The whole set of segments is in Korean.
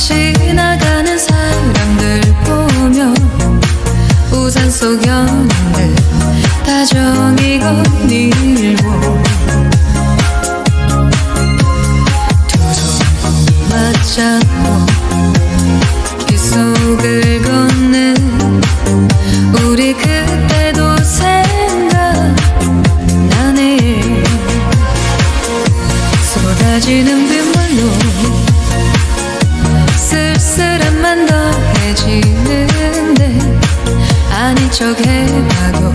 지나가는 사람들 보며 우산 속 연인들 다정이고 밀고 두손 맞잡고 빗속을 걷는 우리 그때도 생각나네 쏟아지는 빗물로 더해지는데 아닌 척 해봐도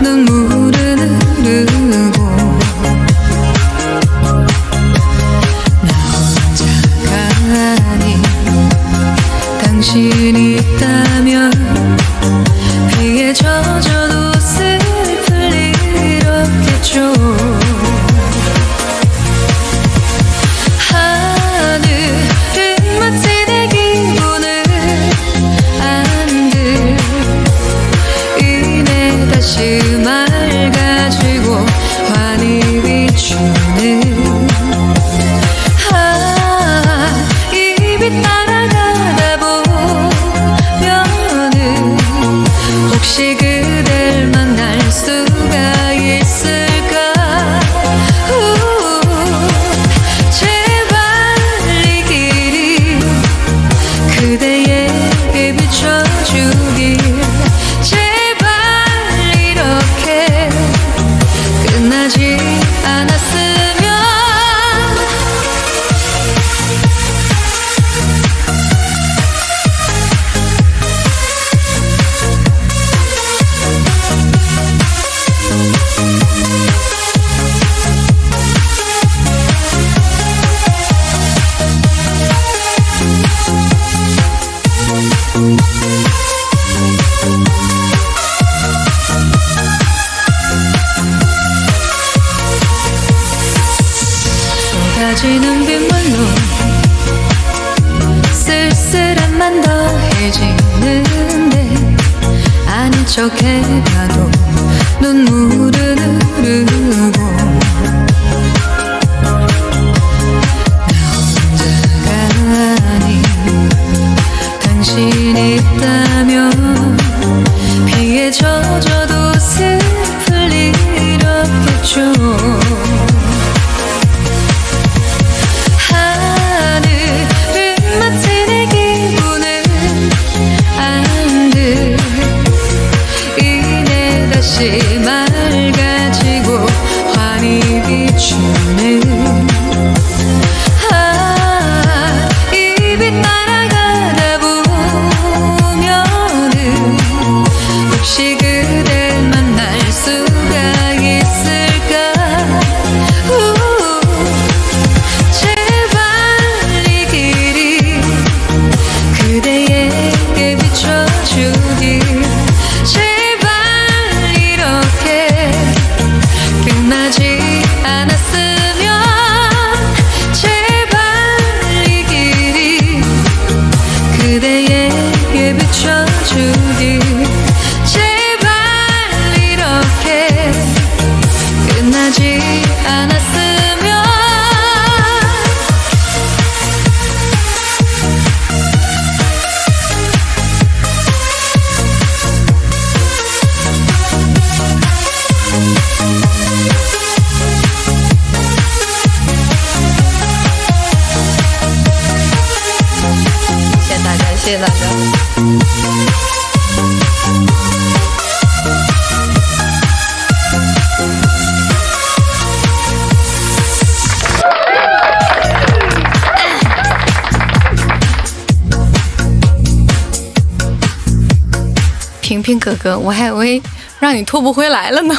눈물은 흐르고 나 혼자가 아닌 당신이 있다면 쏟아지는 빗물로 쓸쓸함만 더해지는데 아닌 척 해봐도 눈물은 흐르고 나 혼자가 아닌 당신이 있다면 비에 젖어도 슬플 일 없겠죠 이 谢大家，平平哥哥，我还以为让你拖不回来了呢。